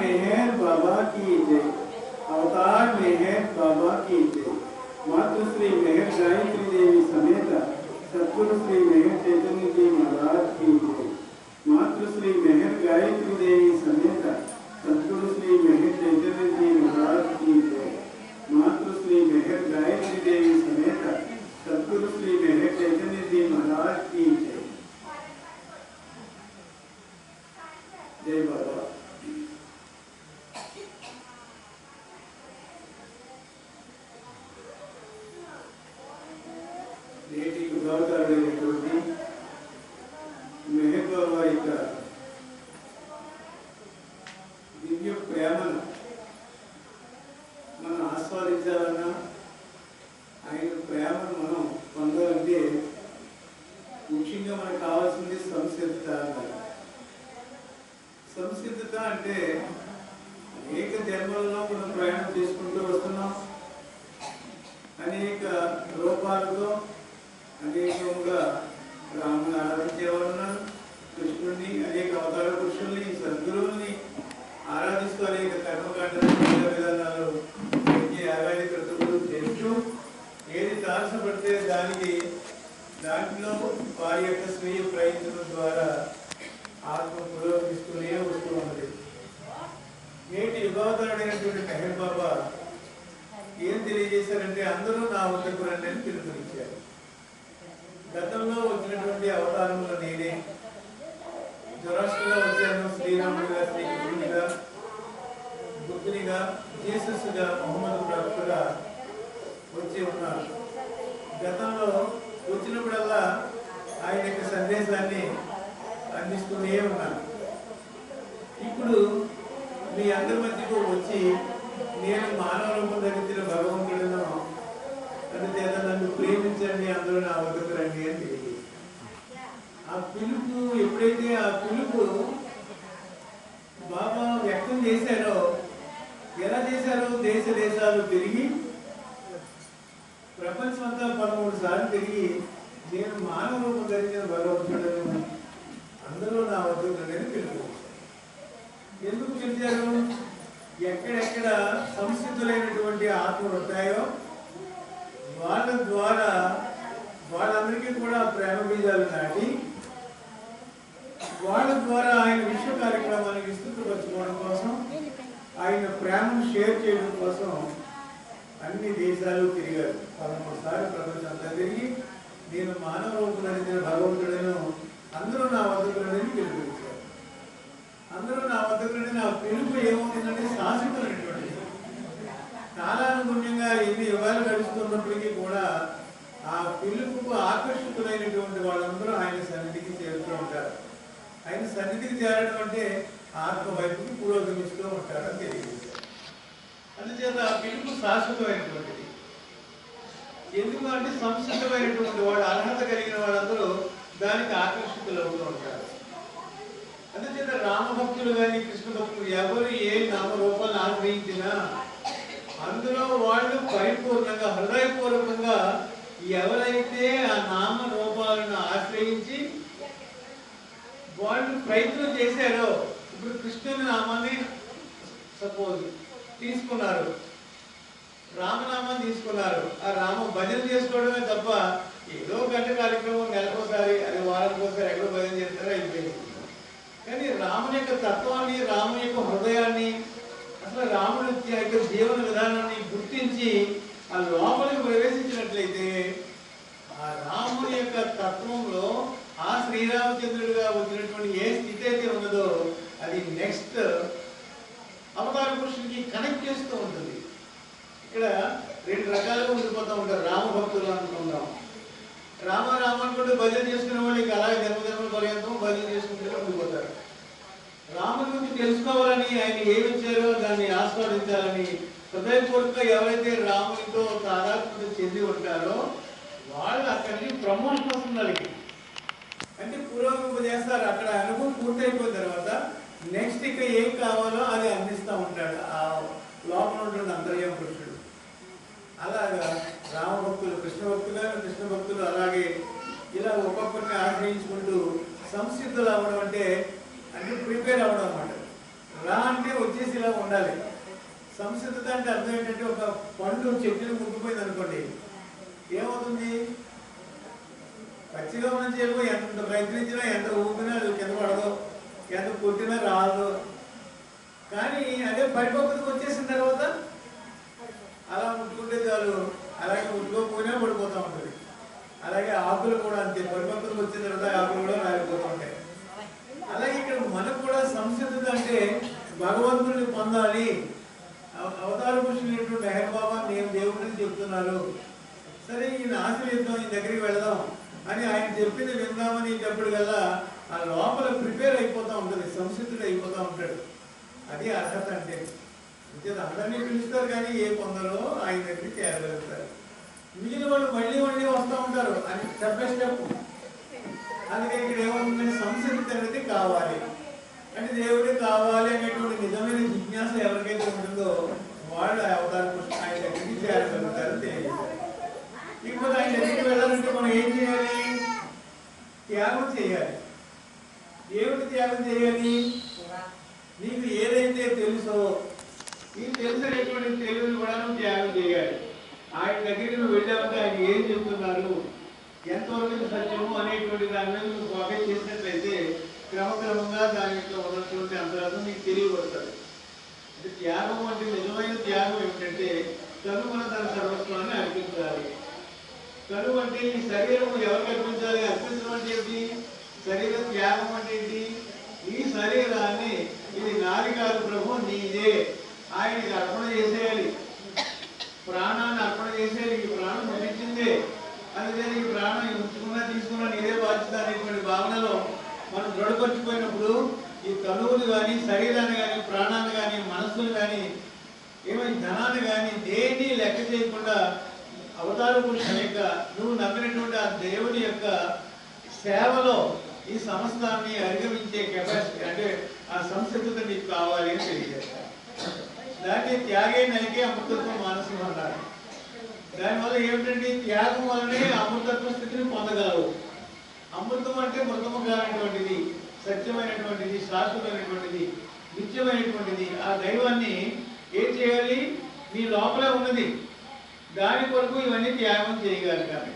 मेहर बाबा की जय। अवतार मेहर बाबा की जय। मातुश्री मेहर गायत्री देवी समेत सतगुरु श्री मेहर चैतन्य जी महाराज की जय। मातृश्री मेहर गायत्री देवी समेत सतगुरु श्री मेहर ఆయన మనం పొందాలంటే ముఖ్యంగా మనకు కావాల్సింది సంసిద్ధత అన్నారు సంసిద్ధత అంటే అనేక జన్మలలో మనం ప్రయాణం చేసుకుంటూ వస్తున్నాం. అనేక రూపాలతో అనేకంగా రాముని ఆరాధించేవారు ఉన్నారు కృష్ణుడిని అనేక అవతార పురుషుల్ని సద్గురువుల్ని ఆరాధిస్తూ అనేక కర్మకాండ విధానాలు యజ్ఞ ఏది సాధ్యపడితే దానికి దాంట్లో వారి యొక్క స్వీయ ప్రయత్నం ద్వారా ఆత్మ పురోగమిస్తూనే వస్తూ ఉన్నది. నేటి యుగావతారుడైనటువంటి మెహర్ బాబా ఏం తెలియజేశారంటే అందరూ నా వద్దకు రండి అని పిలుపునిచ్చారు. గతంలో వచ్చినటువంటి అవతారములు నేనే. జొరాస్ట్రుగా వచ్చాను శ్రీరాముడిగా శ్రీకృష్ణుడిగా బుద్ధునిగా జీసస్గా మొహమ్మద్ ప్రభుగా వచ్చి ఉన్నారు. గతంలో వచ్చినప్పుడల్లా ఆయన యొక్క సందేశాన్ని అందిస్తూనే ఉన్నాను ఇప్పుడు మీ అందరి మధ్యకు వచ్చి నేను మానవ రూపం ధరించిన భగవంతుడును అందుచేత నన్ను ప్రేమించండి అందరూ నా వద్దకు రండి అని తెలియదు ఆ పిలుపు ఎప్పుడైతే ఆ పిలుపు బాబా వ్యక్తం చేశారో ఎలా చేశారో దేశ దేశాలు తిరిగి ప్రపంచమంతా పదమూడు సార్లు తిరిగి నేను మానవ రూపం ధరించిన భగవంతుడను అందరూ నా వద్దకు రండి అని ఎందుకు పిలిచారు ఎక్కడెక్కడ సంస్కృతులైనటువంటి ఆత్మలు ఉంటాయో వాళ్ళ ద్వారా వాళ్ళందరికీ కూడా ప్రేమ బీజాలు నాటి వాళ్ళ ద్వారా ఆయన విశ్వ కార్యక్రమాన్ని విస్తృతపరచుకోవడం కోసం ఆయన ప్రేమను షేర్ చేయడం కోసం అన్ని దేశాలు తిరిగారు. పదమూడు సార్లు ప్రపంచం అంతా తిరిగి నేను మానవ రూపం ధరించిన భగవంతుడను అందరూ నా వద్దకులని పిలుపునిచ్చారు. అందరూ నా వద్దకు నా పిలుపు ఏమవుతుందంటే శాశ్వతమైనటువంటిది. కాలానుగుణ్యంగా ఎన్ని యుగాలు గడుస్తున్నప్పటికీ కూడా ఆ పిలుపుకు ఆకర్షితులైనటువంటి వాళ్ళందరూ ఆయన సన్నిధికి చేరుతూ ఉంటారు. ఆయన సన్నిధికి చేరడం అంటే ఆత్మ వైపుకి పురోగమిస్తూ ఉంటారని తెలియదు. అందుచేత ఆ పిలుపు శాశ్వతమైనటువంటిది. ఎందుకు అంటే సంసిద్ధమైనటువంటి వాడు అర్హత కలిగిన వాళ్ళందరూ దానికి ఆకర్షితులు అవుతూ ఉంటారు. అందుచేత రామభక్తులు కానీ కృష్ణ భక్తులు ఎవరు ఏ నామరూపాలను ఆశ్రయించినా అందులో వాళ్ళు పరిపూర్ణంగా హృదయపూర్వకంగా ఎవరైతే ఆ నామ రూపాలను ఆశ్రయించి వాళ్ళు ప్రయత్నం చేశారో ఇప్పుడు కృష్ణుని నామాన్ని సపోజ్ తీసుకున్నారు. రామనామం తీసుకున్నారు. ఆ రామ భజన చేసుకోవడమే తప్ప ఏదో గంట కార్యక్రమం నెలకోసారి అది వారానికోసారి ఎక్కడో భజన చేస్తారో అయిపోయింది. కానీ రాముని యొక్క తత్వాన్ని రాముని యొక్క హృదయాన్ని అసలు రాముడి యొక్క జీవన విధానాన్ని గుర్తించి ఆ లోపలికి ప్రవేశించినట్లయితే ఆ రాముని యొక్క తత్వంలో ఆ శ్రీరామచంద్రుడిగా వచ్చినటువంటి ఏ స్థితి అయితే ఉన్నదో అది నెక్స్ట్ అవతార పురుషుడికి కనెక్ట్ చేస్తూ ఉంటుంది. ఇక్కడ రెండు రకాలుగా ఉండిపోతూ ఉంటారు. రామ భక్తులు అనుకుందాం. రామ రామ అనుకుంటే భజన చేసుకునే వాళ్ళు ఇంకా అలాగే జన్మజన్మల పర్యంతం భజన చేసుకుంటూ ఉండిపోతారు. రాముడి గురించి తెలుసుకోవాలని ఆయన ఏమి ఇచ్చారో దాన్ని ఆస్వాదించాలని హృదయపూర్వక ఎవరైతే రామునితో తాదాత్మ్యత చెంది ఉంటారో వాళ్ళు అక్కడి నుంచి ప్రమోషన్ వస్తుంది వాళ్ళకి అంటే పురోగమింప చేస్తారు అక్కడ అనుభవం పూర్తయిపోయిన తర్వాత నెక్స్ట్ ఇక ఏం కావాలో అది అందిస్తూ ఉంటాడు. ఆ లోపల ఉంటుంది అంతర్యం పురుషుడు అలాగా రామ భక్తులు కృష్ణ భక్తులు కృష్ణ భక్తులు అలాగే ఇలా ఒక్కొక్కరిని ఆశ్రయించుకుంటూ సంసిద్ధులు అవ్వడం అంటే అంటే ప్రిపేర్ అవ్వడం అన్నమాట. రా అంటే వచ్చేసి ఇలా ఉండాలి. సంసిద్ధత అంటే అర్థం ఏంటంటే ఒక పండు చెట్టుని ముగ్గిపోయింది అనుకోండి. ఏమవుతుంది? పచ్చిగా మనం చేయకపోయి ఎంత ప్రయత్నించినా ఎంత ఊపినా అది కింద పడదు ఎంత కొట్టినా రాదు. కానీ అదే పరిపక్వతకు వచ్చేసిన తర్వాత అలా ముట్టుకుంటే చాలు. అలాగే ముట్టుకోకపోయినా పడిపోతూ ఉంటుంది. అలాగే ఆకులు కూడా అంతే పరిపక్వతకు వచ్చిన తర్వాత ఆకులు కూడా రాలిపోతూ ఉంటాయి. అలాగే ఇక్కడ మనకు కూడా సంసిద్ధత అంటే భగవంతుడిని పొందాలి. అవతార పురుషులైనటువంటి మెహర్ బాబా నేను దేవుడిని చెప్తున్నారు సరే ఈయన ఆశ్రయిద్దాం ఈ దగ్గరికి వెళదాం? అని ఆయన చెప్పింది విందామని చెప్పడు కదా. ఆ లోపల ప్రిపేర్ అయిపోతూ ఉంటుంది సంసిద్ధుడు అయిపోతూ ఉంటాడు. అది అర్హత అంటే. అంతే అందరినీ పిలుస్తారు కానీ ఏ పొందరో ఆయన దగ్గరికి చేరగలుగుతారు. మిగిలిన వాళ్ళు మళ్ళీ మళ్ళీ వస్తూ ఉంటారు అని స్టెప్ బై స్టెప్. అందుకే ఇక్కడ ఏమవుతుందంటే సంసిద్ధి అనేది కావాలి. అంటే దేవుడే కావాలి అనేటువంటి నిజమైన జిజ్ఞాస ఎవరికైతే ఉంటుందో వాళ్ళు ఆ అవతార ఆయన దగ్గరికి చేరగలుగుతారు తెలియజేస్తారు ఇప్పుడు ఆయన దగ్గరికి వెళ్ళాలంటే మనం ఏం చేయాలి? త్యాగం చేయాలి. ఏమిటి త్యాగం చేయాలి? నీకు ఏదైతే తెలుసో ఈ తెలిసినటువంటి తెలుగుని కూడా నువ్వు త్యాగం చేయాలి. ఆయన దగ్గరికి నువ్వు వెళ్ళావంటే ఆయన ఏం చెప్తున్నారు? ఎంతవరకు సత్యము అనేటువంటి దాని మీద నువ్వు ఫోకస్ చేసినట్లయితే క్రమక్రమంగా దాని యొక్క ఉన్నటువంటి అంతరార్థం నీకు తెలియబడుతుంది అంటే త్యాగం అంటే నిజమైన త్యాగం ఏమిటంటే కనుమన తన సర్వస్వాన్ని అర్పించాలి. కనుమంటే ఈ శరీరం ఎవరికి అర్పించాలి? అర్పించడం అంటే ఏంటి శరీర త్యాగం అంటే ఏంటి? ఈ శరీరాన్ని ఇది నాది కాదు ప్రభు నీదే. ఆయనకి అర్పణ చేసేయాలి. ప్రాణాన్ని అర్పణ చేసేయాలి. ఈ ప్రాణం మరణించిందే అందుకే ఈ ప్రాణం ఉంచుకున్నా తీసుకున్నా నీదే బాధ్యత అనేటువంటి భావనలో మనం దృఢపరిచిపోయినప్పుడు ఈ తనువులు కానీ శరీరాన్ని కానీ ప్రాణాన్ని కానీ మనస్సును కానీ ఏమైనా ధనాన్ని కానీ దేన్ని లెక్క చేయకుండా అవతార పురుషుని యొక్క నువ్వు నమ్మినటువంటి ఆ దేవుని యొక్క సేవలో ఈ సమస్తాన్ని అధిగమించే కెపాసిటీ అంటే ఆ సంసిద్ధత నీకు కావాలి అని తెలియజేస్తారు దాన్ని త్యాగే నలిగే అమృతత్వం మానసం అన్నారు దానివల్ల ఏమిటంటే త్యాగం వల్లనే అమృతత్వ స్థితిని పొందగలవు. అమృతం అంటే మృతము కానటువంటిది సత్యమైనటువంటిది శాశ్వతమైనటువంటిది నిత్యమైనటువంటిది. ఆ దైవాన్ని ఏం చేయాలి? నీ లోపల ఉన్నది. దాని కొరకు ఇవన్నీ త్యాగం చేయగలగాలి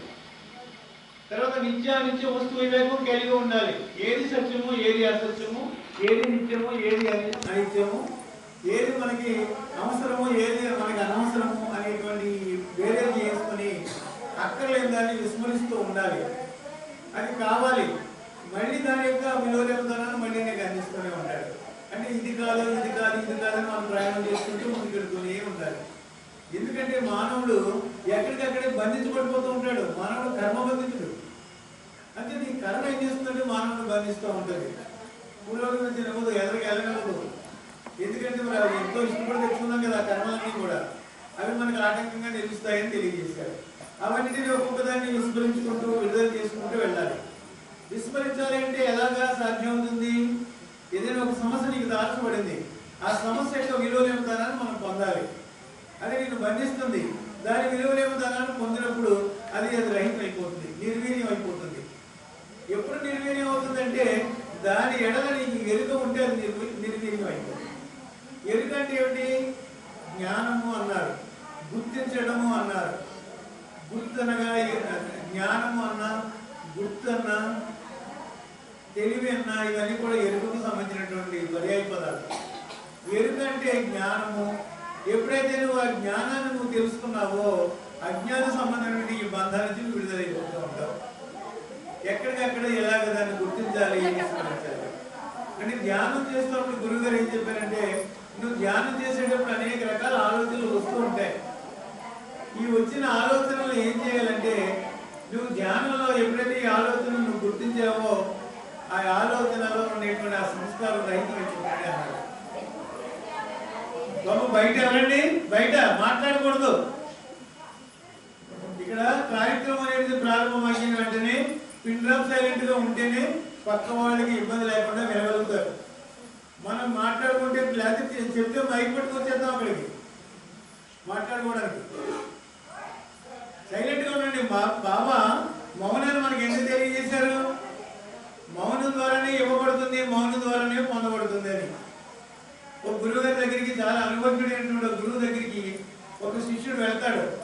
తర్వాత నిత్యానిత్య వస్తు వివేకం కలిగి ఉండాలి. ఏది సత్యము ఏది అసత్యము ఏది నిత్యము ఏది అనిత్యము ఏది మనకి అవసరము ఏది మనకి అనవసరము అనేటువంటి వేరే చేసుకొని అక్కర్లేని దాన్ని విస్మరిస్తూ ఉండాలి. అది కావాలి. మళ్ళీ దాని యొక్క విలువలేపుదనాన్ని మళ్ళీ నీకు అందిస్తూనే ఉంటాడు అంటే ఇది కాదు ఇది కాదు ఇది కాదు మనం ప్రయాణం చేసుకుంటూ ముందుకెడుతూనే ఉండాలి. ఎందుకంటే మానవుడు ఎక్కడికక్కడే బంధించబడిపోతూ ఉంటాడు. మానవుడు కర్మబంధితుడు అంటే నీ కరణ ఏం చేస్తుందంటే మానవుడు బంధిస్తూ ఉంటుంది. పూర్వకులు తినకూడదు ఎదరికి వెళ్ళకూడదు ఎందుకంటే మరి అవి ఎంతో ఇష్టపడి తెచ్చుకున్నాం కదా ఆ కర్మలన్నీ కూడా. అవి మనకు ఆటంకంగా నిలుస్తాయని తెలియజేశారు అవన్నీ ఒక్కొక్కదాన్ని విస్మరించుకుంటూ విడుదల చేసుకుంటూ వెళ్ళాలి. విస్మరించాలి అంటే ఎలాగా సాధ్యమవుతుంది? ఏదైనా ఒక సమస్య నీకు దాచబడింది. ఆ సమస్య యొక్క విలువలేమితనాన్ని మనం పొందాలి. అది నేను బంధిస్తుంది. దాని విలువలేమితనాన్ని పొందినప్పుడు అది అది రహితం అయిపోతుంది నిర్వీర్యం అయిపోతుంది ఎప్పుడు నిర్వీర్యం అవుతుందంటే దాని ఎడల నీకు ఎరుక ఉంటే అది నిర్వీ- నిర్వీర్యం అయిపోతుంది ఎరుక అంటే ఏమిటి? జ్ఞానము అన్నారు. గుర్తించడము అన్నారు. గుర్తనగా జ్ఞానము అన్నా గుర్తన్నా తెలివి అన్నా ఇవన్నీ కూడా ఎరుకకు సంబంధించినటువంటి పర్యాయ పదాలు. ఎరుక అంటే జ్ఞానము. ఎప్పుడైతే నువ్వు ఆ జ్ఞానాన్ని నువ్వు తెలుసుకున్నావో అజ్ఞాన సంబంధమైన ఈ బంధాల నుంచి విడుదలైపోతూ ఉంటావు. ఎక్కడికక్కడ ఎలాగ దాన్ని గుర్తించాలి అంటే ధ్యానం చేస్తున్నప్పుడు గురుగారు ఏం చెప్పారంటే నువ్వు ధ్యానం చేసేటప్పుడు అనేక రకాల ఆలోచనలు వస్తూ ఉంటాయి. ఈ వచ్చిన ఆలోచనలు ఏం చేయాలంటే నువ్వు ధ్యానంలో ఎప్పుడైతే ఈ ఆలోచనలు నువ్వు గుర్తించావో ఆ ఆలోచనలో ఉండేటువంటి ఆ సంస్కారం రహితం అన్నారు. బాబు బయట ఎవరండి? బయట మాట్లాడకూడదు. ఇక్కడ కార్యక్రమం అనేది ప్రారంభమైన వెంటనే పిన్ డ్రాప్ సైలెంట్గా ఉంటేనే పక్క వాళ్ళకి ఇబ్బంది లేకుండా వినగలుగుతారు మనం మాట్లాడుకుంటే లేకపోతే చెప్తే మైక్ పట్టుకొచ్చేద్దాం అక్కడికి. మాట్లాడుకోవడానికి. సైలెంట్గా ఉండండి. బా- బాబా మౌనాన్ని మనకి ఎందుకు తెలియజేశారు? మౌనం ద్వారానే ఇవ్వబడుతుంది మౌనం ద్వారానే పొందబడుతుంది అని. ఒక గురువు గారి దగ్గరికి చాలా అనుభవజ్ఞుడైనటువంటి గురువు దగ్గరికి ఒక శిష్యుడు వెళ్తాడు.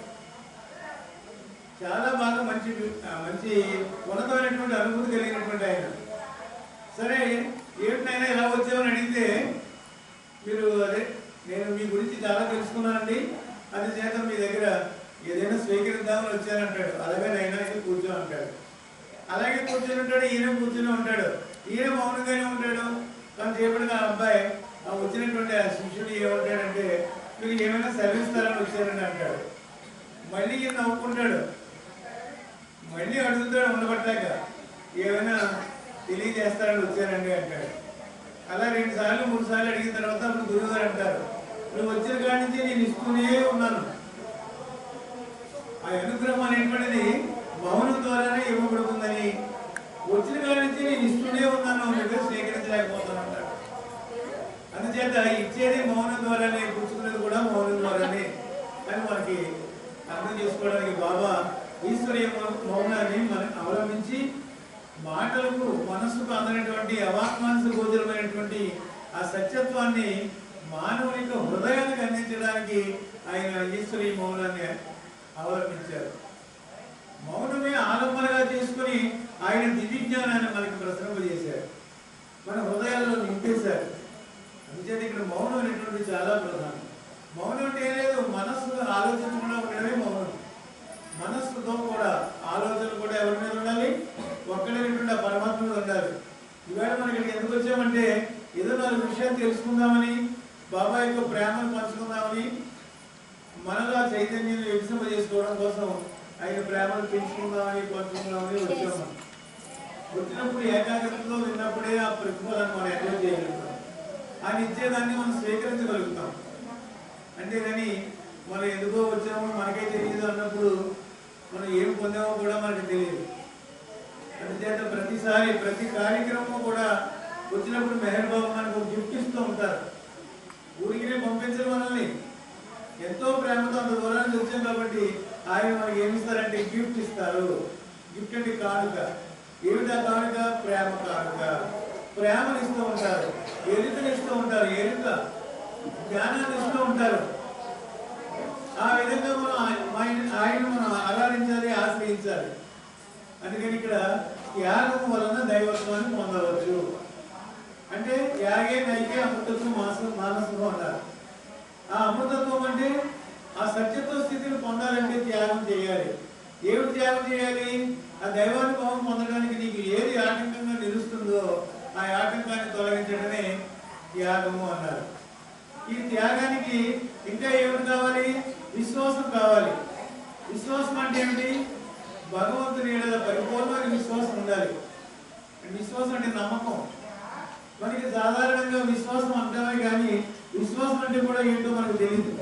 చాలా బాగా మంచి మంచి ఉన్నతమైనటువంటి అనుభూతి కలిగినటువంటి ఆయన. సరే ఏమిటైనా ఎలా వచ్చామని అడిగితే మీరు అదే నేను మీ గురించి చాలా తెలుసుకున్నానండి. అది చేత మీ దగ్గర ఏదైనా స్వీకరిద్దామని వచ్చానంటాడు. అలాగే నైనా కూర్చొని అంటాడు. అలాగే కూర్చొని ఉంటాడు ఈయన కూర్చొని ఉంటాడు. ఈయన మౌనంగానే ఉంటాడు. తను చేపడిన ఆ అబ్బాయి వచ్చినటువంటి ఆ శిష్యుడు ఏమంటాడంటే మీరు ఏమైనా సర్వీస్ సెలవిస్తారని వచ్చారని అంటాడు. మళ్ళీ ఈయన నవ్వుకుంటాడు. మళ్ళీ అడుగుతాడు ఉండబట్టాక ఏమైనా తెలియజేస్తారని వచ్చానండి అంటాడు. అలా రెండు సార్లు మూడు సార్లు అడిగిన తర్వాత అప్పుడు గురువు గారు అంటారు నువ్వు వచ్చిన కాడి నుంచి నేను ఇస్తూనే ఉన్నాను. ఆ అనుగ్రహం అనేటువంటిది మౌనం ద్వారానే ఇవ్వబడుతుందని వచ్చిన కాడి నుంచి నేను ఇస్తూనే ఉన్నాను నువ్వే స్వీకరించలేకపోతాను అంటాడు. అందుచేత ఇచ్చేది మౌనం ద్వారానే పుచ్చుకునేది కూడా మౌనం ద్వారానే అని మనకి అర్థం చేసుకోవడానికి బాబా ఈశ్వరీయ మౌ- మౌనాన్ని మనం అవలంబించి మాటలకు మనస్సుకు అందనటువంటి అవాత్మానసు గోచరమైనటువంటి ఆ సత్యత్వాన్ని మానవుని యొక్క హృదయానికి అందించడానికి ఆయన ఈశ్వరి మౌనాన్ని అవలంబించారు. మౌనమే ఆలంబనగా చేసుకుని ఆయన దివ్యజ్ఞానాన్ని మనకి ప్రసరింపజేశారు. మన హృదయాల్లో నింపేశారు. అందుచేత ఇక్కడ మౌనం అనేటువంటి చాలా ప్రధానం. మౌనం అంటే లేదు మనస్సు ఆలోచించకుండా ఉండడమే మౌనం. మనస్సుతో కూడా ఆలోచన కూడా ఎవరి మీద ఉండాలి? ఒక్కడే ఆ పరమాత్మ మీద ఉండాలి. ఇవాళ మనం ఇక్కడికి ఎందుకు వచ్చామంటే ఏదో నాలుగు విషయాలు తెలుసుకుందామని బాబా యొక్క ప్రేమను పంచుకుందామని మనలో చైతన్యం చైతన్యాన్ని చేసుకోవడం కోసం ఆయన ప్రేమను పెంచుకుందామని పంచుకుందామని వచ్చాము. వచ్చినప్పుడు ఏకాగ్రతలో విన్నప్పుడే ఆ ప్రతిఫలాన్ని మనం ఎంజాయ్ చేయగలుగుతాం. ఆయన ఇచ్చేదాన్ని మనం స్వీకరించగలుగుతాం. అంతేగాని మనం ఎందుకో వచ్చామో మనకే తెలియదు అన్నప్పుడు మనం ఏం పొందామో కూడా మనకు తెలియదు. అందుచేత ప్రతిసారి ప్రతి కార్యక్రమం కూడా వచ్చినప్పుడు మెహర్ బాబు మనకు గిఫ్ట్ ఇస్తూ ఉంటారు. ఊరికినే పంపించరు మనల్ని. ఎంతో ప్రేమతో అంత దూరానికి వచ్చాం కాబట్టి ఆయన మనకి ఏమిస్తారంటే గిఫ్ట్ ఇస్తారు. గిఫ్ట్ అంటే కానుక. ఏమిటా కానుక? ప్రేమ కానుక. ప్రేమను ఇస్తూ ఉంటారు. ఎరుకని ఇస్తూ ఉంటారు. ఎరుక. జ్ఞానాన్ని ఇస్తూ ఉంటారు ఆ విధంగా మనం ఆయన- ఆయన- ఆయన మనం ఆరాధించాలి ఆశ్రయించాలి అందుకని ఇక్కడ యాగం వలన దైవత్వాన్ని పొందవచ్చు. అంటే యాగే నైకే అమృతత్వం మాస మానసం అంటారు. ఆ అమృతత్వం అంటే ఆ సత్యత్వ స్థితిని పొందాలంటే త్యాగం చేయాలి. ఏమిటి త్యాగం చేయాలి? ఆ దైవానుభవం పొందడానికి నీకు ఏది ఆటంకంగా నిలుస్తుందో ఆ ఆటంకాన్ని తొలగించడమే త్యాగము అన్నారు. ఈ త్యాగానికి ఇంకా ఏమిటి కావాలి? విశ్వాసం కావాలి. విశ్వాసం అంటే ఏమిటి? భగవంతుని పరిపూర్ణమైన విశ్వాసం ఉండాలి. విశ్వాసం అంటే నమ్మకం. మనకి సాధారణంగా విశ్వాసం అంటామే కానీ విశ్వాసం అంటే కూడా ఏంటో మనకు తెలియదు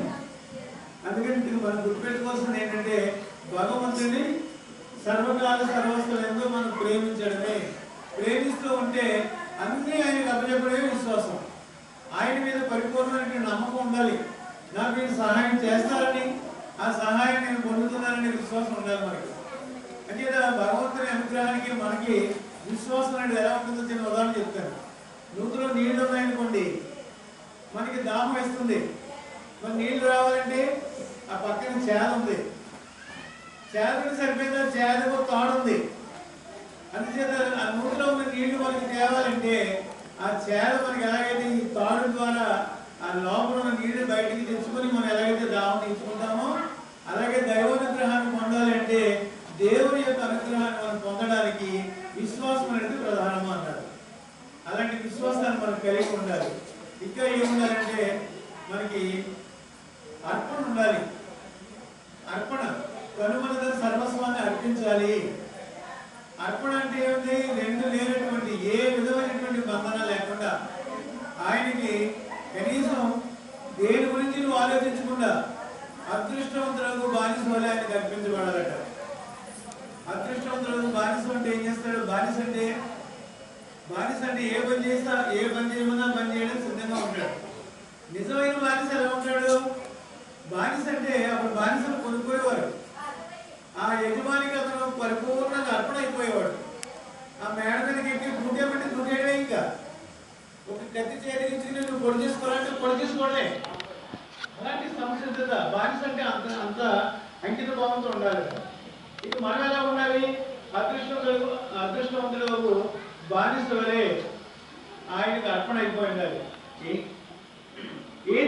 అందుకని ఇది మనం గుర్తుపెట్టుకోవాల్సింది ఏంటంటే భగవంతుని సర్వకాల సర్వస్థలు ఎంతో మనం ప్రేమించడమే. ప్రేమిస్తూ ఉంటే అన్నీ ఆయనకు అప్పచెప్పడమే విశ్వాసం. ఆయన మీద పరిపూర్ణమైన నమ్మకం ఉండాలి. నాకు సహాయం చేస్తారని ఆ సహాయం నేను పొందుతున్నాననే విశ్వాసం ఉండాలి మనకి. అంటే భగవంతుని అనుగ్రహానికి మనకి విశ్వాసం అనేది ఎలా ఉంటుందో చిన్న ఉదాహరణ చెప్తాను. నూతులో నీళ్ళు ఉన్నాయనుకోండి మనకి దాహం వేస్తుంది. మరి నీళ్ళు రావాలంటే ఆ పక్కన చేద ఉంది. చేదకి సరిపోయిందా? చేదకు ఒక తాడు ఉంది. అందుచేత ఆ నూతిలో ఉన్న నీళ్ళు మనకి తేవాలంటే ఆ చేద మనకి ఎలాగైతే ఈ తాడు ద్వారా ఆ లోపల ఉన్న నీళ్ళు బయటికి తెచ్చుకొని మనం ఎలాగైతే దాహం తీర్చుకుంటామో అలాగే దైవం పొందాలంటే దేవుని యొక్క అనుగ్రహాన్ని మనం పొందడానికి విశ్వాసం అనేది ప్రధానము అన్నారు. అలాంటి విశ్వాసాన్ని మనం కలిగి ఉండాలి. ఇంకా ఏముండాలంటే మనకి అర్పణ ఉండాలి. అర్పణ కనుమనద సర్వస్వాన్ని అర్పించాలి. అర్పణ అంటే ఏమిటి రెండు లేనటువంటి ఏ విధమైనటువంటి బంధన లేకుండా ఆయనకి కనీసం దేని గురించి నువ్వు ఆలోచించకుండా అదృష్టవంతులకు బానిస ఆయన ఆయనకి అర్పించబడాలట బానిస అంటే ఏం చేస్తాడు? బానిస అంటే బానిస అంటే ఏ పని చేస్తా ఏ పని చేయమన్నా పని చేయడం సిద్ధంగా ఉంటాడు. నిజమైన బానిస ఎలా ఉంటాడు? బానిస అంటే అప్పుడు బానిసను కొనుక్కోయేవారు ఆ యజమానికి అతను పరిపూర్ణంగా అర్పణ అయిపోయేవాడు. ఆ మేడ మీదకి ఎక్కి దుడ్డేమంటే దుడ్డేయడమే ఇంకా. ఒక కత్తి చేతికించుకుని నువ్వు పొడి చేసుకోవాలంటే పొడి చేసుకోవడమే. అలాంటి సంసిద్ధత బానిస అంటే అంత అంత అంకిత భావంతో ఉండాలి. ఇక మనం ఎలా ఉండాలి? అదృష్టం అదృష్టవంతుడు బానిస వలె ఆయనకు అర్పణ అయిపోయి ఉండాలి. ఏం?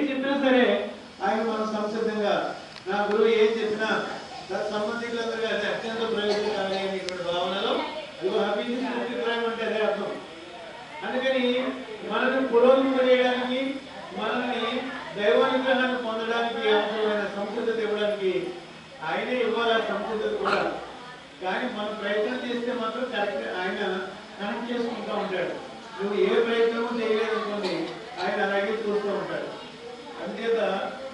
చెప్పినా సరే ఆయన మనం సంసిద్ధంగా నా గురువు ఏం చెప్పినా సంబంధికులందరూ అది అత్యంత ప్రయోజనం అనేటువంటి భావనలో ఇదిగో హ్యాపీనెస్ అభిప్రాయం అంటే అదే అర్థం అందుకని మనల్ని పురోగతి చేయడానికి మనల్ని దైవానుగ్రహాన్ని పొందడానికి అవసరమైన సంసిద్ధత ఇవ్వడానికి ఆయనే ఇవ్వాలి కంప్యూటర్ కూడా? కానీ మనం ప్రయత్నం చేస్తే మాత్రం కరెక్ట్ ఆయన కనెక్ట్ చేసుకుంటూ ఉంటాడు. నువ్వు ఏ ప్రయత్నము చేయలేదనుకోండి ఆయన అలాగే చూస్తూ ఉంటాడు. అంచేత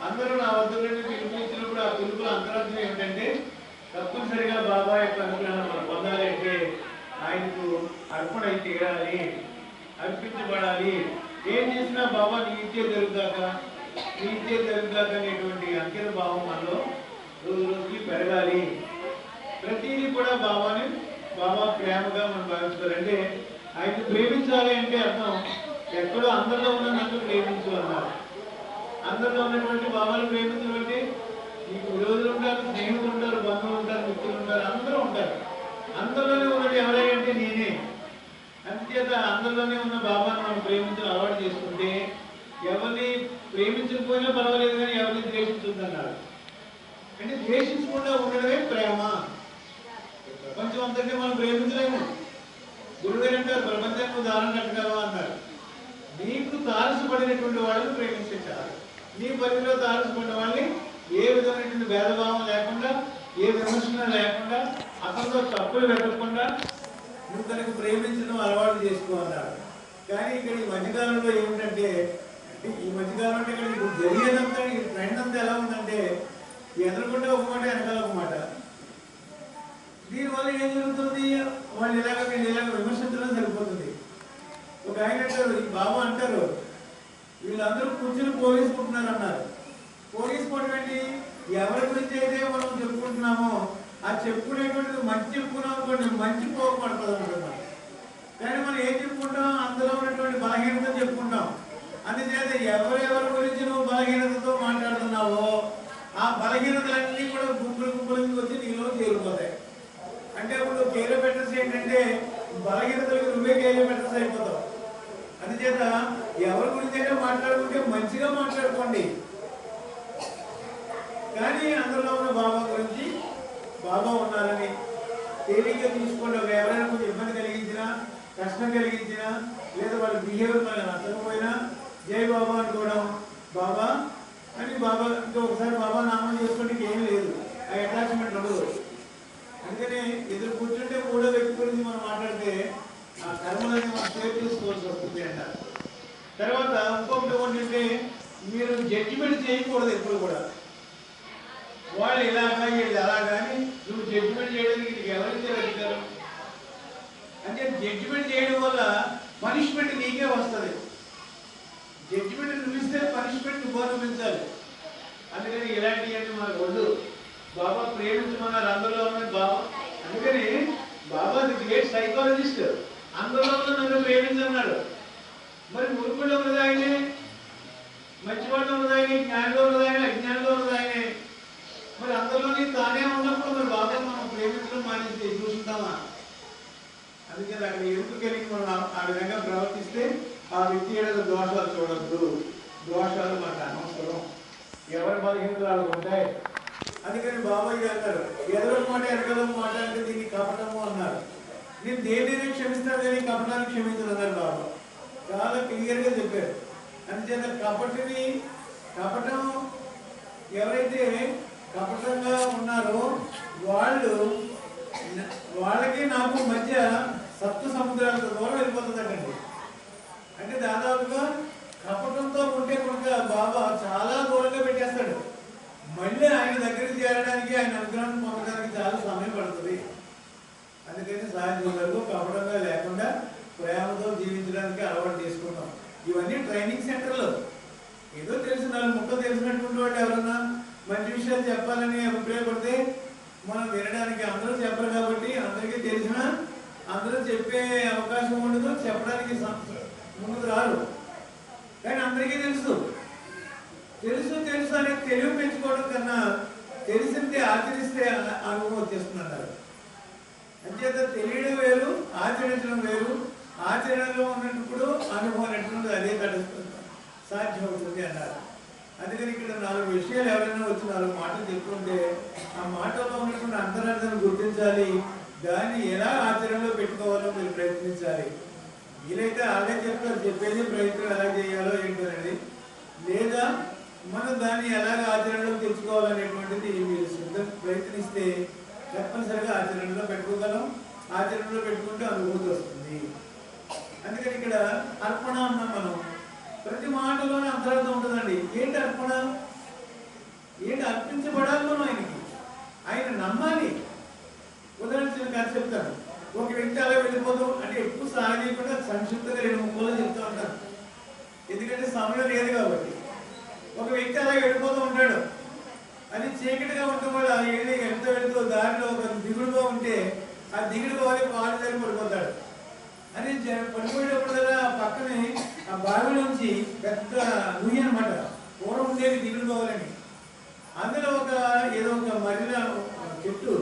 అందరూ నా వద్ద నుండి పిలుపునిచ్చినప్పుడు ఆ పిలుపుల అంతరార్థం ఏంటంటే తప్పనిసరిగా బాబా యొక్క అనుగ్రహం మనం పొందాలంటే ఆయనకు అర్పణ తీరాలి అర్పించబడాలి. ఏం చేసినా బాబా నీ ఇచ్చే జరుగుదాక నీ ఇచ్చే జరుగుదాక అనేటువంటి అంకిత భావం మనలో రోజు రోజుకి పెరగాలి. ప్రతిదీ కూడా బాబాని బాబా ప్రేమగా మనం భావిస్తారంటే ఆయన ప్రేమించాలి అంటే అర్థం ఎక్కడో అందరిలో ఉన్న నన్ను ప్రేమించు అన్నారు. అందరిలో ఉన్నటువంటి బాబాలు ప్రేమించడం అంటే నీకు విరోధులు ఉంటారు స్నేహితులు ఉంటారు బంధువులు ఉంటారు మిత్రులు ఉంటారు అందరూ ఉంటారు. అందరిలోనే ఉన్నది ఎవరై అంటే నేనే. అంతేత అందరిలోనే ఉన్న బాబాను మనం ప్రేమించడం అలవాటు చేసుకుంటే ఎవరిని ప్రేమించకపోయినా పర్వాలేదు కానీ ఎవరిని ద్వేషించుందన్నారు అంటే ద్వేషించకుండా ఉండడమే ప్రేమ. ప్రపంచం అంతటే మనం ప్రేమించలేము. గురుగారు అంటారు ప్రపంచానికి ఉదాహరణ కట్టగలవా? అన్నారు. నీకు తారసపడినటువంటి వాళ్ళని ప్రేమించాలి నీ పరిధిలో తారసపడిన వాళ్ళని ఏ విధమైనటువంటి భేదభావం లేకుండా ఏ విమర్శన లేకుండా అతనితో తప్పులు వెతకకుండా నువ్వు తనకు ప్రేమించడం అలవాటు చేసుకో అన్నారు. కానీ ఇక్కడ ఈ మధ్యకాలంలో ఏమిటంటే అంటే ఈ మధ్యకాలంలో అంటే ఇక్కడ ఇప్పుడు జరిగేదంతా ఈ ట్రెండ్ అంతా ఎలా ఉందంటే ఎదురుకుంటే ఒక మాట వెనకాల ఒక మాట. దీనివల్ల ఏం జరుగుతుంది? వాళ్ళు ఇలాగ వీళ్ళు ఇలాగ విమర్శించడం సరిపోతుంది. ఒక ఆయన అంటారు బాబా అంటారు వీళ్ళందరూ కూర్చుని పోగేసుకుంటున్నారు అన్నారు. పోగేసుకోవడం ఏంటి? ఎవరి గురించి అయితే మనం చెప్పుకుంటున్నామో ఆ చెప్పుకునేటువంటిది మంచి చెప్పుకున్నాం అనుకోండి మంచి పోగపడుతుంది అనుకుంటున్నాం కానీ మనం ఏం చెప్పుకుంటాం? అందులో ఉన్నటువంటి బలహీనత చెప్పుకుంటాం. అందుచేత ఎవరెవరి గురించి నువ్వు బలహీనతతో మాట్లాడుతున్నావో ఆ బలహీనతలన్నీ కూడా గుంపులు గుంపులు వచ్చి నీలో తేలిపోతాయి. అంటే ఇప్పుడు కేలో పెట్టర్స్ ఏంటంటే బలహీనతలకు నువ్వే కేలో పెట్టర్స్ అయిపోతావు. అందుచేత ఎవరి గురించి అయినా మాట్లాడుకుంటే మంచిగా మాట్లాడుకోండి. కానీ అందులో ఉన్న బాబా గురించి బాబా ఉన్నారని తేలిగ్గా తీసుకోండి ఒక ఎవరైనా కొంచెం ఇబ్బంది కలిగించినా కష్టం కలిగించినా లేదా వాళ్ళ బిహేవియర్ మనకు నచ్చకపోయినా జై బాబా అనుకోవడం బాబా అని బాబా ఇంకా ఒకసారి బాబా నామం చేసుకుంటే ఏం లేదు. ఆ అటాచ్మెంట్ ఉండదు. అందుకని ఎదురు కూర్చుంటే మూడో వ్యక్తి గురించి మనం మాట్లాడితే ఆ కర్మలని మనం సేవ్ చేసుకోవాల్సి వస్తుంది అంట. తర్వాత ఇంకొకటి ఏంటంటే మీరు జడ్జిమెంట్ చేయకూడదు ఎప్పుడు కూడా. వాళ్ళు ఇలాగా వీళ్ళు అలా కానీ నువ్వు జడ్జిమెంట్ చేయడానికి నీకు ఎవరైతే అడుగుతారు అంటే జడ్జిమెంట్ చేయడం వల్ల పనిష్మెంట్ నీకే వస్తుంది. జడ్జిమెంట్ నువ్వు పనిష్మెంట్ నువ్వు అందుకని అందుకని అంటే మనకు వద్దు. బాబా ప్రేమించమన్నారు అందరిలో ఉన్నది బాబా. అందుకని బాబా ది గ్రేట్ సైకాలజిస్ట్ అందులో ఉన్న నన్ను ప్రేమించన్నాడు మరి మురుగుల్లో ఉన్నది ఆయనే? మంచివాళ్ళు ఉన్నది ఆయనే? జ్ఞానంలో ఉన్నది ఆయన? అజ్ఞానంలో ఉన్నది ఆయనే? మరి అందరిలోని తానే ఉన్నప్పుడు మరి బాబా మనం ప్రేమించడం మానేసి చూసుకుంటామా? అందుకని అక్కడ ఎందుకు కలిగి మనం ఆ విధంగా ప్రవర్తిస్తే ఆ వ్యక్తి ఏదో దోషాలు చూడద్దు? దోషాలు మనకు అనవసరం. ఎవరి బలహీనతలు ఉంటాయి అందుకని బాబాయ్ గారు అన్నారు ఎదరు మాట ఎరగలం మాట అంటే దీన్ని కపటము అన్నారు. నేను దేనిని క్షమిస్తాను కానీ కపటాన్ని క్షమించను అన్నారు బాబా. చాలా క్లియర్గా చెప్పారు. అందుచేత కపటిని కపటం ఎవరైతే కపటంగా ఉన్నారో వాళ్ళు వాళ్ళకి నాకు మధ్య సప్త సముద్రాలకు దూరం వెళ్ళిపోతుందండి అంటే దాదాపుగా కపటంతో ఉంటే కనుక బాబా చాలా దూరంగా పెట్టేస్తాడు. మళ్ళీ ఆయన దగ్గరికి చేరడానికి ఆయన అనుగ్రహం పొందడానికి చాలా సమయం పడుతుంది. అందుకని సాయం వరకు కపటంగా లేకుండా ప్రేమతో జీవించడానికి అలవాటు చేసుకుంటాం. ఇవన్నీ ట్రైనింగ్ సెంటర్లు. ఏదో తెలిసిన వాళ్ళు ముక్క తెలిసినటువంటి వాళ్ళు ఎవరన్నా మంచి విషయాలు చెప్పాలని అభిప్రాయపడితే మనం వినడానికి అందరూ చెప్పరు కాబట్టి అందరికీ తెలిసిన అందరూ చెప్పే అవకాశం ఉండదు చెప్పడానికి సం- ముందుకు రారు కానీ అందరికీ తెలుసు. తెలుసు తెలుసు అనే తెలివి పెంచుకోవడం కన్నా తెలిసిందే ఆచరిస్తే అనుభవం వచ్చేస్తుంది అన్నారు అంచేత తెలియడం వేరు ఆచరించడం వేరు ఆచరణలో ఉన్నప్పుడు అనుభవం ఎట్లుంది అదే తడుస్తుంది సాధ్యమవుతుంది అన్నారు. అందుకని ఇక్కడ నాలుగు విషయాలు ఎవరైనా వచ్చి నాలుగు మాటలు చెప్పుకుంటే ఆ మాటల్లో ఉన్నటువంటి అంతరార్థాన్ని గుర్తించాలి. దాన్ని ఎలా ఆచరణలో పెట్టుకోవాలో మీరు ప్రయత్నించాలి. వీలైతే అలాగే చెప్తారు చెప్పేది ప్రయత్నం ఎలా చేయాలో ఏంటో అనేది. లేదా మనం దాన్ని ఎలాగ ఆచరణలో తెచ్చుకోవాలనేటువంటిది మీరు సిద్ధం ప్రయత్నిస్తే తప్పనిసరిగా ఆచరణలో పెట్టుకోగలం ఆచరణలో పెట్టుకుంటే అనుభూతి వస్తుంది. అందుకని ఇక్కడ అర్పణ అన్నాం మనం. ప్రతి మాటలోనే అంతరార్థం ఉంటుందండి. ఏంటి అర్పణ ఏంటి అర్పించబడాలి మనం ఆయనకి ఆయన నమ్మాలి ఉదాహరణ చిన్న కథ చెప్తాను ఒక వ్యక్తి అలా వెళ్ళిపోతాం అంటే ఎక్కువ సాగకుండా సంక్షిప్తంగా రెండు ముక్కలు చెప్తూ ఉంటాను ఎందుకంటే సమయం లేదు కాబట్టి ఒక వ్యక్తి అలా వెళ్ళిపోతూ ఉంటాడు అది చీకటిగా ఉండటం వల్ల ఏది ఎంత వెళ్తూ దారిలో ఒక దిగుడుగా ఉంటే ఆ దిగుడు పోవాలి కాలు దగ్గర పడిపోతాడు అని జ- పడిపోయేటప్పుడు కదా పక్కనే ఆ బావి నుంచి పెద్ద నుయ్యి అనమాట పూర్వం ఉండేది దిగుడు పోవాలని అందులో ఒక ఏదో ఒక మరిల చెట్టు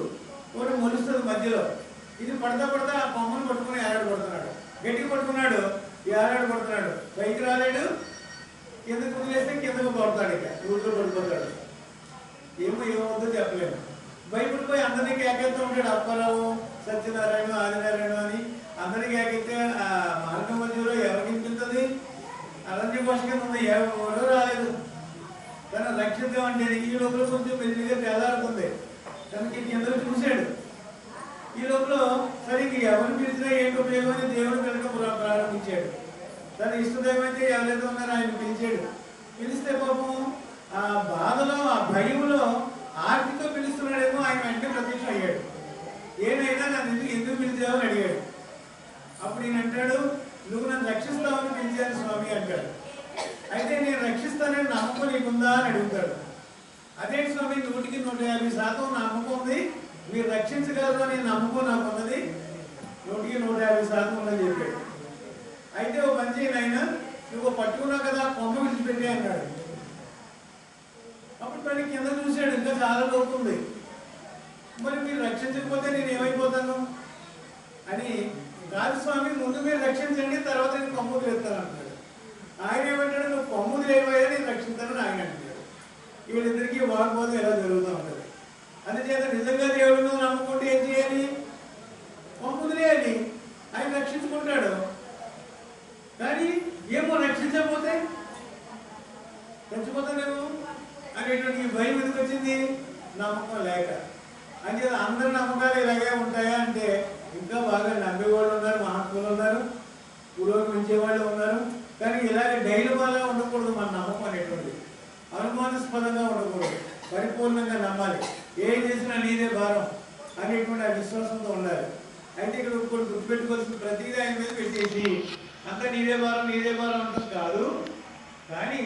ఒకటి మొలుస్తుంది మధ్యలో ఇది పడతా పడతా ఆ కొమ్మను పట్టుకుని ఏడాడు పడుతున్నాడు గట్టిగా పట్టుకున్నాడు ఏడాడు పడుతున్నాడు పైకి రాలేడు. కిందకు వదిలేస్తే కిందకు పడతాడు ఇక. ఊళ్ళో పడిపోతాడు. ఏమో ఏమవుతుందో చెప్పలేము. భయపడిపోయి అందరినీ కేకేస్తూ ఉంటాడు. అప్పారావు సత్యనారాయణ ఆదినారాయణ అని. అందరినీ కేకేస్తే ఆ మార్గం మధ్యలో ఎవరికి వినిపిస్తుంది అరణ్య భాష కింద ఉంది. ఎవరు రాలేదు. తన లక్ష్యం అంటే ఈ లోపల కొంచెం మెల్లిగా తెల్లారుతుంది. తనకి కిందకు చూశాడు. ఈ లోపల సరిగ్గా ఎవరు పిలిచినా ఏంటి ఉపయోగం అని దేవుడు కనుక ప్రారంభించాడు. తన ఇష్టదైవమైతే ఎవరైతే ఉన్నారో ఆయన పిలిచాడు. పిలిస్తే పాపం ఆ బాధలో ఆ భయంలో ఆర్తితో పిలుస్తున్నాడేమో ఆయన వెంటనే ప్రత్యక్షం అయ్యాడు. ఏనైనా నన్ను ఎందుకు ఎందుకు పిలిచావని అడిగాడు. అప్పుడు ఈయన అంటాడు నువ్వు నన్ను రక్షిస్తావని పిలిచాను స్వామి అంటాడు. అయితే నేను రక్షిస్తానని నమ్మకం నీకుందా అని అడుగుతాడు. అదే స్వామి నూటికి నూట యాభై శాతం నమ్మకం ఉంది. మీరు రక్షించగలరు అనే నమ్మకం నాకు ఉన్నది. నూటికి నూట యాభై శాతం ఉన్నది చెప్పాడు. అయితే ఓ మంచి ఆయన నువ్వు పట్టుకున్నావు కదా కొమ్మ విడిచిపెట్టే అన్నాడు. అప్పుడు మళ్ళీ కింద చూశాడు ఇంకా చాలా అవుతుంది మరి మీరు రక్షించకపోతే నేను ఏమైపోతాను? అని కాదు స్వామి ముందు మీరు రక్షించండి తర్వాత నేను కొమ్ము వేస్తాను అంటాడు. ఆయన ఏమంటాడు నువ్వు కొమ్ము లేవయ్యా నేను రక్షిస్తానని ఆయన అంటాడు. వీళ్ళిద్దరికీ వాగ్వాదం ఎలా జరుగుతూ ఉంటుంది? అందుచేత నిజంగా దేవుడు నమ్ముకుంటే ఏం చేయాలి? కొమ్ము వదిలేయాలి ఆయన రక్షించుకుంటాడు. కానీ ఏమో రక్షించకపోతే? చచ్చిపోతానేమో అనేటువంటి భయం ఎందుకు వచ్చింది? నమ్మకం లేక. అంటే అందరి నమ్మకాలు ఇలాగే ఉంటాయా అంటే ఇంకా బాగా నమ్మేవాళ్ళు ఉన్నారు మహాత్ములు ఉన్నారు పురోగమించే వాళ్ళు ఉన్నారు. కానీ ఇలాగే డైలమాలా ఉండకూడదు మన నమ్మకం అనేటువంటిది. అనుమానాస్పదంగా ఉండకూడదు. పరిపూర్ణంగా నమ్మాలి. ఏం చేసినా నీదే భారం అనేటువంటి ఆ విశ్వాసంతో ఉండాలి. అయితే ఇక్కడ కొన్ని గుర్తుపెట్టుకోవాల్సిన ప్రతిదీ ఆయన మీద పెట్టేసి అంతా నీదే భారం నీదే భారం అంటాం కాదు. కానీ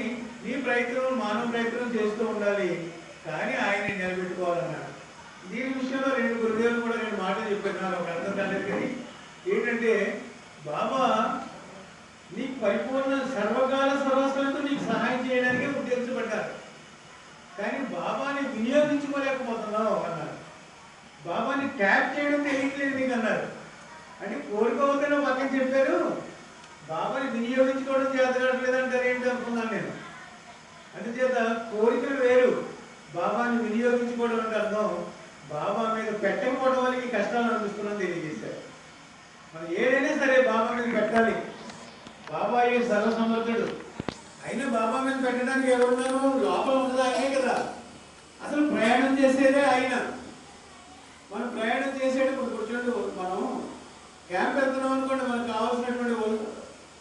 నీ ప్రయత్నం మానవ ప్రయత్నం చేస్తూ ఉండాలి. కానీ ఆయన నిలబెట్టుకోవాలన్నాడు. దీని విషయంలో రెండు గురుదేవులు కూడా నేను మాటలు చెప్పినాను ఒక అర్థం కాలేదు కానీ ఏంటంటే బాబా నీకు పరిపూర్ణ సర్వకాల సర్వస్వంతో నీకు సహాయం చేయడానికే ఉద్దేశించబడ్డారు కానీ బాబాని వినియోగించుకోలేకపోతున్నావు అన్నారు. బాబాని ట్యాప్ చేయడం తెలియట్లేదు నీకు అన్నారు అంటే కోరుకోవద్దని పక్కన చెప్పారు. బాబాని వినియోగించుకోవడం చేతగట్లేదు ఏంటి అనుకున్నాను నేను. అందుచేత కోరికలు వేరు. బాబాని వినియోగించుకోవడం అంటే అర్థం బాబా మీద పెట్టకపోవడం వల్ల ఈ కష్టాలు అనిపిస్తున్నాను తెలియజేశారు. మనం ఏదైనా సరే బాబా మీద పెట్టాలి. బాబా ఏ సర్వసమర్థుడు? అయినా బాబా మీద పెట్టడానికి ఎవరున్నారు లోపల ఉన్నది ఆయనే కదా అసలు ప్రయాణం చేసేదే ఆయన మనం ప్రయాణం చేసేటప్పుడు కూర్చోండి మనం క్యాంప్ వెళ్తున్నాం అనుకోండి మనకు కావాల్సినటువంటి వ-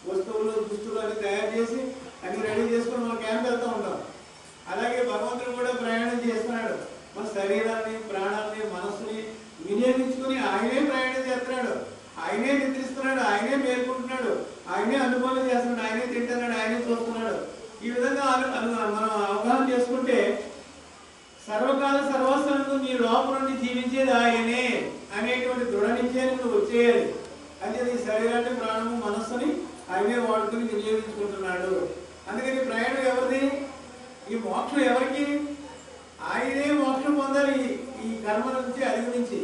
వస్తువులు దుస్తులు అన్ని తయారు చేసి అన్ని రెడీ చేసుకొని మనం క్యాంప్ వెళ్తూ ఉంటాం అలాగే భగవంతుడు కూడా ప్రయాణం చేస్తున్నాడు మన శరీరాన్ని ప్రాణాన్ని మనస్సుని వినియోగించుకుని ఆయనే ప్రయాణం చేస్తున్నాడు ఆయనే నిద్రిస్తున్నాడు ఆయనే మేల్కుంటున్నాడు ఆయనే అనుభవం చేస్తున్నాడు ఆయనే తింటున్నాడు ఆయనే చూస్తున్నాడు ఈ విధంగా అను- అను- మనం అవగాహన చేసుకుంటే సర్వకాల సర్వస్వనందు నీ లోపల నుండి జీవించేది ఆయనే అనేటువంటి దృఢ నిశ్చయానికి నువ్వు వచ్చేయాలి అంటే నీ శరీరాన్ని ప్రాణము మనస్సుని ఆయనే వాడుకుని వినియోగించుకుంటున్నాడు అందుకని ప్రయాణం ఎవరిది ఈ మోక్షం ఎవరికి కర్మ నుంచి అధిగమించి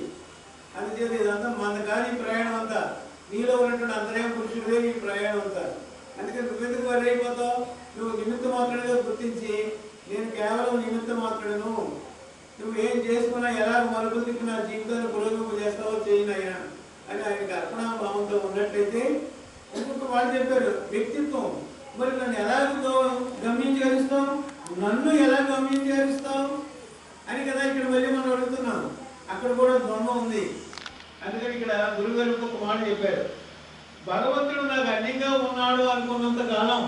అందుచేత ఇదంతా మన కానీ ప్రయాణం అంతా నీలో ఉన్నటువంటి అంతర్యం పురుషుడే ఈ ప్రయాణం అంతా అందుకని నువ్వెందుకు వరి అయిపోతావు? నువ్వు నిమిత్త మాత్రమే గుర్తించి నేను కేవలం నిమిత్త మాత్రను నువ్వు ఏం చేసుకున్నా ఎలా మలుపులు తిప్పి నా జీవితాన్ని పురోగమింపు చేస్తావో చేయనయ్యా అని ఆయనకి అర్పణా భావంతో ఉన్నట్లయితే ఇంకొక వాళ్ళు చెప్పారు? వ్యక్తిత్వం. మరి నన్ను ఎలా గమ్యం చేరుస్తావు నన్ను ఎలా గమ్యం చేరుస్తావు అని కదా ఇక్కడ మళ్ళీ మనం అడుగుతున్నాం. అక్కడ కూడా దొమ్మ ఉంది. అందుకని ఇక్కడ గురుగారు ఒక మాట చెప్పారు. భగవంతుడు నాకు అన్నిగా ఉన్నాడు అనుకున్నంత కాలం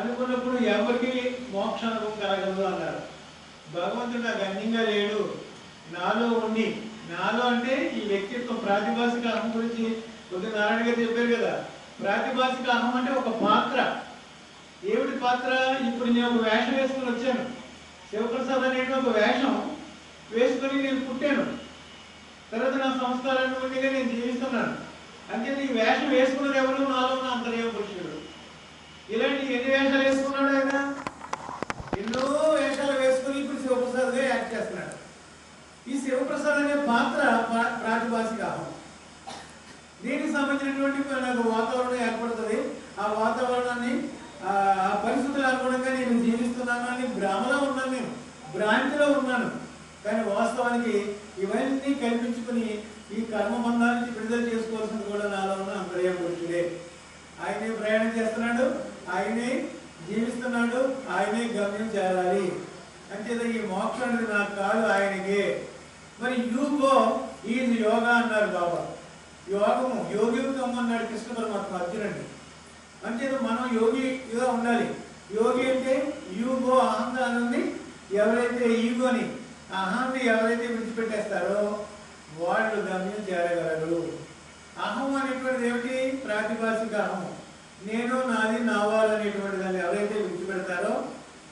అనుకున్నప్పుడు ఎవరికి మోక్ష అనుభవం కలగదు అన్నారు. భగవంతుడు నాకు అన్యంగా లేడు. నాలో ఉండి నాలో అంటే ఈ వ్యక్తిత్వం ప్రాతిభాసిక అహం గురించి కొద్ది నారాయణ గారు చెప్పారు కదా. ప్రాతిభాసిక అహం అంటే ఒక పాత్ర. ఏమిటి పాత్ర? ఇప్పుడు నేను ఒక వేషం వేసుకుని వచ్చాను. శివప్రసాద్ అనేటి ఒక వేషం వేసుకొని నేను పుట్టాను. తర్వాత నా సంస్కారాన్ని ఉండిగా నేను జీవిస్తున్నాను. అంటే ఈ వేషం వేసుకున్నది ఎవరు? నాలో ఉన్న అంతర్యం పురుషుడు. ఇలాంటి ఎన్ని వేషాలు వేసుకున్నాడు ఆయన? ఎన్నో వేషాలు వేసుకుని ఇప్పుడు శివప్రసాద్గా యాక్ట్ చేస్తున్నాడు. ఈ శివప్రసాద్ అనే పాత్ర ప్రా- ప్రాతిభాసిక దీనికి సంబంధించినటువంటి నాకు వాతావరణం ఏర్పడుతుంది. ఆ వాతావరణాన్ని ఆ పరిస్థితులు పరిస్థితుల అనుగుణంగా నేను జీవిస్తున్నాను అని భ్రమలో ఉన్నాను నేను. భ్రాంతిలో ఉన్నాను. కానీ వాస్తవానికి ఇవన్నీ కల్పించుకుని ఈ కర్మ బంధాల విడుదల చేసుకోవాల్సింది కూడా నాలో ఉన్న అంతర్యం పురుషుడే ఆయనే ప్రయాణం చేస్తున్నాడు. ఆయనే జీవిస్తున్నాడు ఆయనే గమ్యం చేరాలి. అంటే ఈ మోక్షం అనేది నాకు కాదు ఆయనకే. మరి యూగో ఈజ్ యోగా అన్నారు బాబా. యోగము యోగికం అన్నాడు కృష్ణ పరమాత్మ అర్జునుడిని. అంటే మనం యోగిగా ఉండాలి. యోగి అంటే యూగో అహంకారాన్ని ఎవరైతే ఈగోని అహాన్ని ఎవరైతే విడిచిపెట్టేస్తారో వాళ్ళు గమ్యం చేరగలరు. అహం అనేటువంటిది ఏమిటి? ప్రాతిభాషిక అహం. నేను నాది నావాలు అనేటువంటి దాన్ని ఎవరైతే విడిచిపెడతారో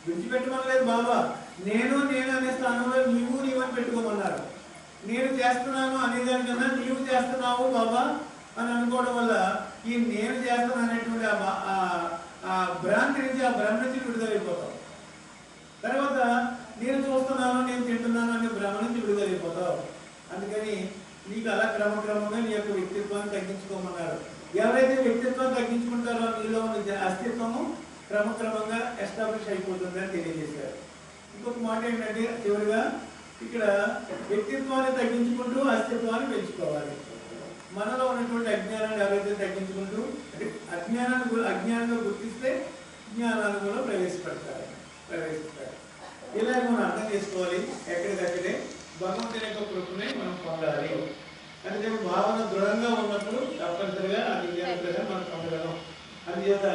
విడిచిపెట్టమనలేదు బాబా. నేను నేను అనే స్థానంలో నీవు నీవని పెట్టుకోమన్నారు. నేను చేస్తున్నాను అనేదానికన్నా నీవు చేస్తున్నావు బాబా అని అనుకోవడం వల్ల ఈ నేను చేస్తాను అనేటువంటి ఆ బా- ఆ- ఆ భ్రాంతి నుంచి ఆ భ్రమ నుంచి విడుదలైపోతాం తర్వాత నేను చూస్తున్నాను నేను తింటున్నాను అనే భ్రమ నుంచి విడుదలైపోతావు. అందుకని నీకు అలా క్రమక్రమంగా నీ యొక్క వ్యక్తిత్వాన్ని తగ్గించుకోమన్నారు. ఎవరైతే వ్యక్తిత్వాన్ని తగ్గించుకుంటారో మీలో ఉన్న అస్తిత్వము క్రమక్రమంగా ఎస్టాబ్లిష్ అయిపోతుందని తెలియజేశారు. ఇంకొక మాట ఏంటంటే చివరిగా ఇక్కడ వ్యక్తిత్వాన్ని తగ్గించుకుంటూ అస్తిత్వాన్ని పెంచుకోవాలి. మనలో ఉన్నటువంటి అజ్ఞానాన్ని ఎవరైతే తగ్గించుకుంటూ అంటే అజ్ఞానాన్ని అజ్ఞానంగా గుర్తిస్తే జ్ఞానాన్ని కూడా ప్రవేశపెడతారు ప్రవేశిస్తారు ఇలాగ మనం అర్థం చేసుకోవాలి. ఎక్కడికక్కడే భగవంతుని యొక్క కృపనే మనం పొందాలి. అని దీని భావన దృఢంగా ఉన్నప్పుడు తప్పనిసరిగా అది చేస్తుందిగా మనం పొందగలం. అందుచేత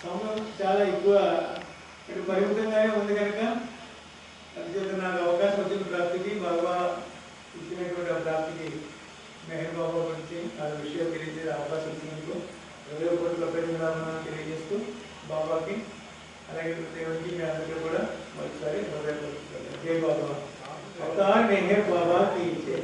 సమయం చాలా ఎక్కువ. ఇటు పరిమితంగానే ఉంది కనుక అందుచేత నాకు అవకాశం వచ్చిన ప్రాప్తికి బాబా ఇచ్చినటువంటి ఆ ప్రాప్తికి మెహర్ బాబా గురించి ఆ విషయం తెలియజేసే అవకాశం ఇచ్చినందుకు హృదయపూర్వక ప్రజలను తెలియజేస్తూ బాబాకి అలాగే దేవుడికి మీ అందరికీ కూడా మరోసారి హృదయపూర్వక జై బాబా ఒకసారి మెహర్ బాబాకి ఇచ్చే